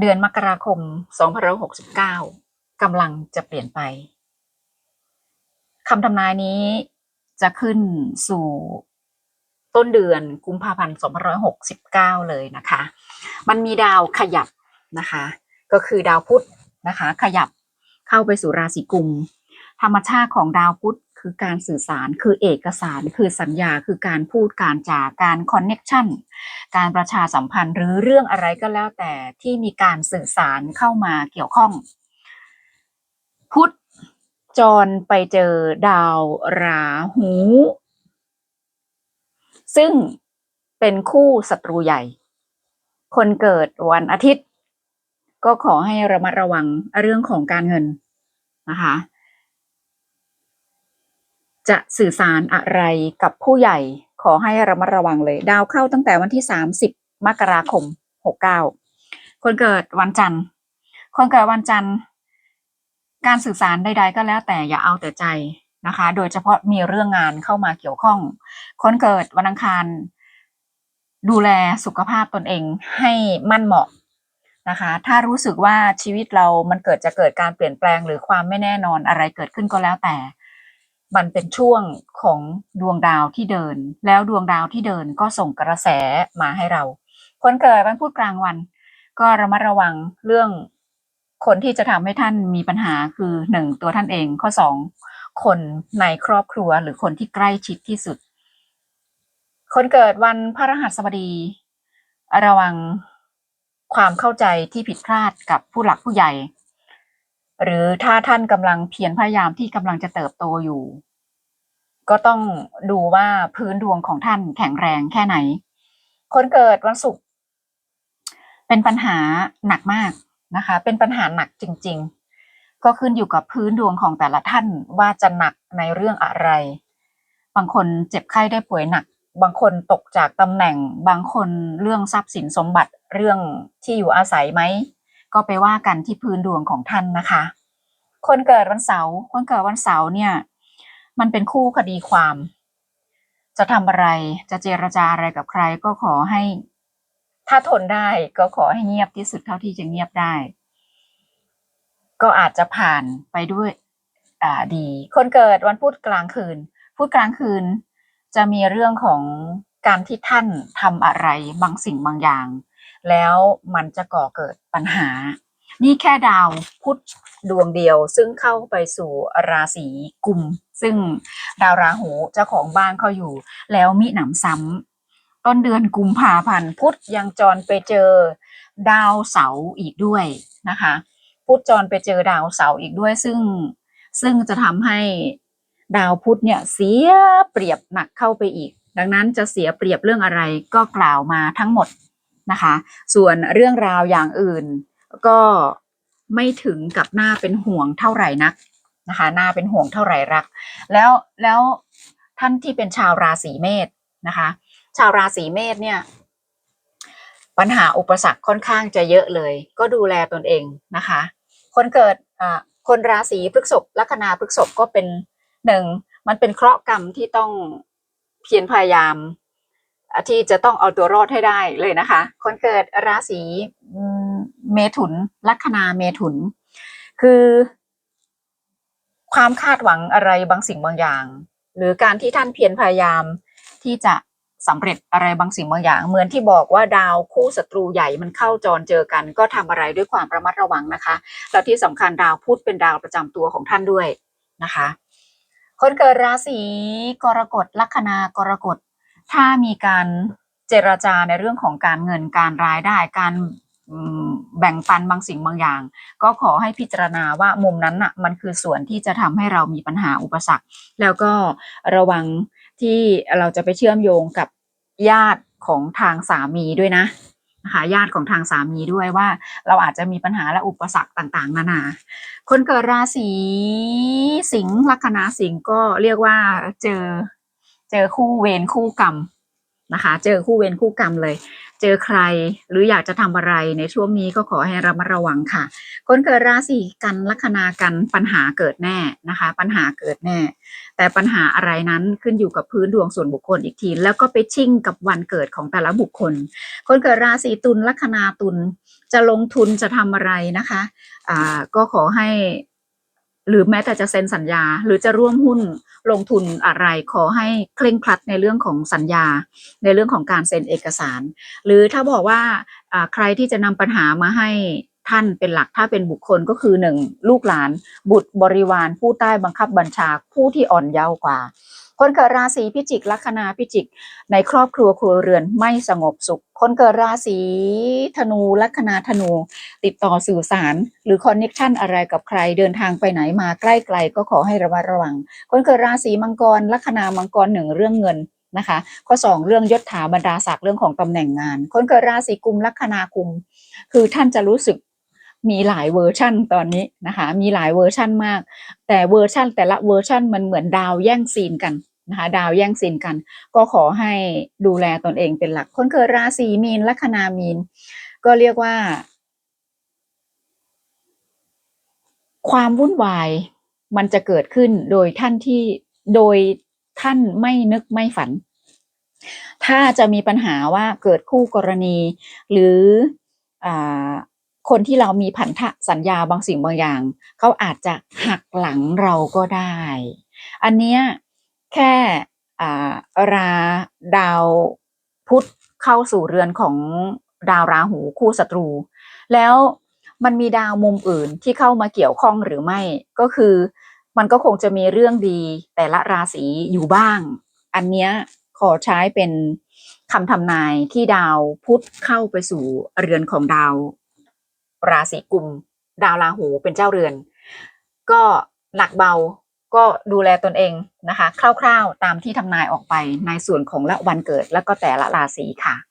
เดือนมกราคม 2569กำลังจะเปลี่ยนไปคำทำนายนี้จะขึ้นสู่ต้นเดือนกุมภาพันธ์ 2569 เลยนะคะ มันมีดาวขยับนะคะ ก็คือดาวพุธนะคะ ขยับเข้าไปสู่ราศีกุม ธรรมชาติของดาวพุธ คือการสื่อสาร คือเอกสาร คือสัญญา คือการพูดการจาการคอนเน็กชันการประชาสัมพันธ์หรือเรื่องอะไรก็แล้วแต่ที่มีการสื่อสารเข้ามาเกี่ยวข้อง พุทธจรไปเจอดาวราหู ซึ่งเป็นคู่ศัตรูใหญ่ คนเกิดวันอาทิตย์ ก็ขอให้ระมัดระวังเรื่องของการเงินนะคะ จะสื่อสารอะไรกับผู้ใหญ่ขอให้ระมัดระวังเลย ดาวเข้าตั้งแต่วันที่ 30 มกราคม 69 คนเกิดวันจันทร์ คนเกิดวันจันทร์ การสื่อสารใด ๆ ก็แล้วแต่อย่าเอาแต่ใจนะคะ โดยเฉพาะมีเรื่องงานเข้ามาเกี่ยวข้อง คนเกิดวันอังคาร ดูแลสุขภาพตนเองให้มั่นเหมาะนะคะ ถ้ารู้สึกว่าชีวิตเรามันเกิดจะเกิดการเปลี่ยนแปลงหรือความไม่แน่นอนอะไรเกิดขึ้นก็แล้วแต่ มันเป็นช่วงของดวงดาวที่เดิน แล้วดวงดาวที่เดินก็ส่งกระแสมาให้เรา คนเกิดวันพุธกลางวัน ก็ระมัดระวังเรื่องคนที่จะทำให้ท่านมีปัญหาคือหนึ่งตัวท่านเองข้อสองคนในครอบครัวหรือคนที่ใกล้ชิดที่สุด คนเกิดวันพระรหัสบดี ระวังความเข้าใจที่ผิดพลาดกับผู้หลักผู้ใหญ่ หรือถ้าท่านกำลังเพียรพยายามที่กำลังจะเติบโตอยู่ ก็ต้องดูว่าพื้นดวงของท่านแข็งแรงแค่ไหน คนเกิดวันศุกร์เป็นปัญหาหนักมากนะคะ เป็นปัญหาหนักจริง ๆ ก็ขึ้นอยู่กับพื้นดวงของแต่ละท่านว่าจะหนักในเรื่องอะไร บางคนเจ็บไข้ได้ป่วยหนัก บางคนตกจากตำแหน่ง บางคนเรื่องทรัพย์สินสมบัติเรื่องที่อยู่อาศัยไหมก็ไปว่ากันที่พื้นดวงของท่านนะคะ คนเกิดวันเสาร์คนเกิดวันเสาร์เนี่ย มันเป็นคู่คดีความ จะทำอะไรจะเจรจาอะไรกับใครก็ขอให้ ถ้าทนได้ก็ขอให้เงียบที่สุดเท่าที่จะเงียบได้ ก็อาจจะผ่านไปด้วยอ่าดี คนเกิดวันพุธกลางคืนพุธกลางคืน จะมีเรื่องของการที่ท่านทำอะไรบางสิ่งบางอย่าง แล้วมันจะก่อเกิดปัญหา นี่แค่ดาวพุธดวงเดียว ซึ่งเข้าไปสู่ราศีกุม ซึ่งดาวราหูเจ้าของบ้านเขาอยู่ แล้วมิหนำซ้ำต้นเดือนกุมภาพันธ์พุธยังจรไปเจอดาวเสาร์อีกด้วยนะคะ พุธจรไปเจอดาวเสาร์อีกด้วย ซึ่งซึ่งจะทำให้ดาวพุธเนี่ยเสียเปรียบหนักเข้าไปอีก ดังนั้นจะเสียเปรียบเรื่องอะไรก็กล่าวมาทั้งหมดนะคะ ส่วนเรื่องราวอย่างอื่น ก็ไม่ถึงกับหน้าเป็นห่วงเท่าไหร่นักนะคะหน้าเป็นห่วงเท่าไหร่รัก แล้วแล้วท่านที่เป็นชาวราศีเมษนะคะ ชาวราศีเมษเนี่ย ปัญหาอุปสรรคค่อนข้างจะเยอะเลย ก็ดูแลตนเองนะคะ คนเกิดอ่าคนราศีพฤษภลัคนาพฤษภก็เป็นหนึ่งมันเป็นเคราะห์กรรมที่ต้องเพียรพยายามที่จะต้องเอาตัวรอดให้ได้เลยนะคะ คนเกิดราศี เมถุนลัคนาเมถุน คือ ความคาดหวังอะไรบางสิ่งบางอย่าง หรือการที่ท่านเพียรพยายามที่จะสำเร็จอะไรบางสิ่งบางอย่าง เหมือนที่บอกว่าดาวคู่ศัตรูใหญ่มันเข้าจรเจอกัน ก็ทำอะไรด้วยความระมัดระวังนะคะแล้วที่สำคัญดาวพุธเป็นดาวประจำตัวของท่านด้วยนะคะ คนเกิดราศีกรกฎลัคนากรกฎถ้ามีการเจรจาในเรื่องของการเงินการรายได้การ แบ่งปันบางสิ่งบางอย่าง ก็ขอให้พิจารณาว่ามุมนั้นน่ะมันคือส่วนที่จะทำให้เรามีปัญหาอุปสรรค แล้วก็ระวังที่เราจะไปเชื่อมโยงกับญาติของทางสามีด้วยนะนะคะญาติของทางสามีด้วยว่า เราอาจจะมีปัญหาและอุปสรรคต่างๆ นานา คนเกิดราศีสิงห์ลัคนาสิงห์ก็เรียกว่าเจอเจอคู่เวรคู่กรรม นะคะ เจอคู่เวรคู่กรรมเลย เจอใครหรืออยากจะทำอะไรในช่วงนี้ก็ขอให้ระมัดระวังค่ะ คนเกิดราศีกันลัคนากันปัญหาเกิดแน่นะคะ ปัญหาเกิดแน่ แต่ปัญหาอะไรนั้นขึ้นอยู่กับพื้นดวงส่วนบุคคลอีกที แล้วก็ไปชิ่งกับวันเกิดของแต่ละบุคคล คนเกิดราศีตุลลัคนาตุลจะลงทุนจะทำอะไรนะคะอ่าก็ขอให้ หรือแม้แต่จะเซ็นสัญญา หรือจะร่วมหุ้นลงทุนอะไร ขอให้เคร่งครัดในเรื่องของสัญญา ในเรื่องของการเซ็นเอกสาร หรือถ้าบอกว่าใครที่จะนำปัญหามาให้ท่านเป็นหลักถ้าเป็นบุคคลก็คือหนึ่งลูกหลาน บุตรบริวาร ผู้ใต้บังคับบัญชาผู้ที่อ่อนเยาว์กว่า คนเกิดราศีพิจิกลัคนาพิจิก ในครอบครัวครัวเรือนไม่สงบสุข คนเกิดราศีธนูลัคนาธนู ติดต่อสื่อสาร หรือคอนเน็ชันอะไรกับใครเดินทางไปไหนมาใกล้ไกลก็ขอให้ระมัดระวัง คนเกิดราศีมังกรลัคนามังกรหนึ่งเรื่องเงินนะคะข้อสองเรื่องยศถาบรรดาศักดิ์เรื่องของตำแหน่งงาน คนเกิดราศีกุมลัคนากุม คือท่านจะรู้สึกมีหลายเวอร์ชั่นตอนนี้นะคะมีหลายเวอร์ชั่นมาก แต่เวอร์ชั่นแต่ละเวอร์ชั่นมันเหมือนดาวแย่งซีนกัน นะคะดาวแย่งซีนกัน ก็ขอให้ดูแลตนเองเป็นหลัก คนเกิดราศีมีนลัคนามีน ก็เรียกว่า ความวุ่นวายมันจะเกิดขึ้นโดยท่านที่โดยท่านไม่นึกไม่ฝัน ถ้าจะมีปัญหาว่าเกิดคู่กรณี หรืออคนที่เรามีพันธสัญญาบางสิ่งบางอย่าง เขาอาจจะหักหลังเราก็ได้ อันเนี้ย แค่ราดาวพุธเข้าสู่เรือนของดาวราหูคู่ศัตรู แล้วมันมีดาวมุมอื่นที่เข้ามาเกี่ยวข้องหรือไม่ก็คือมันก็คงจะมีเรื่องดีแต่ละราศีอยู่บ้าง อันเนี้ยขอใช้เป็นคำทำนายที่ดาวพุธเข้าไปสู่เรือนของดาว ราศีกุม ดาวราหูเป็นเจ้าเรือน ก็หนักเบา ก็ดูแลตนเองนะคะ คร่าวๆตามที่ทำนายออกไปในส่วนของละวันเกิดแล้วก็แต่ละราศีค่ะ